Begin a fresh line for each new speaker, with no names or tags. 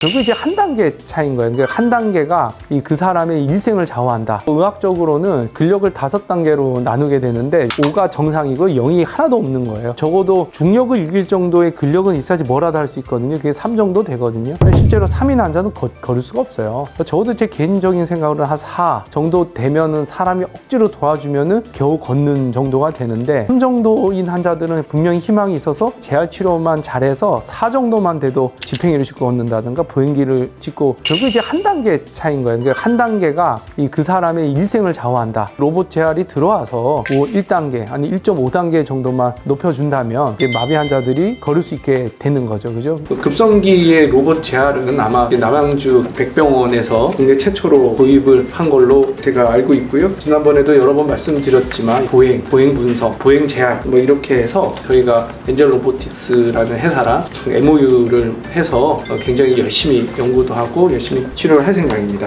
결국 이제 한 단계 차이인 거예요. 그러니까 한 단계가 이 그 사람의 일생을 좌우한다. 의학적으로는 근력을 다섯 단계로 나누게 되는데 5가 정상이고 0이 하나도 없는 거예요. 적어도 중력을 이길 정도의 근력은 있어야지 뭐라도 할 수 있거든요. 그게 3 정도 되거든요. 실제로 3인 환자는 거, 걸을 수가 없어요. 적어도 제 개인적인 생각으로는 한 4 정도 되면은 사람이 억지로 도와주면은 겨우 걷는 정도가 되는데 3 정도인 환자들은 분명히 희망이 있어서 재활 치료만 잘해서 4 정도만 돼도 집행이를 싣고 걷는다든가 보행기를 짚고 결국 이제 한 단계 차이인 거예요. 그러니까 한 단계가 이 그 사람의 일생을 좌우한다. 로봇 재활이 들어와서 1단계 아니 1.5단계 정도만 높여준다면 마비 환자들이 걸을 수 있게 되는 거죠. 그죠? 급성기의 로봇 재활은 아마 남양주 백병원에서 국내 최초로 도입을 한 걸로 제가 알고 있고요. 지난번에도 여러 번 말씀드렸지만 보행, 보행 분석, 보행 재활 뭐 이렇게 해서 저희가 엔젤 로보틱스라는 회사랑 MOU를 해서 굉장히 열심히 연구도 하고 열심히 치료를 할 생각입니다.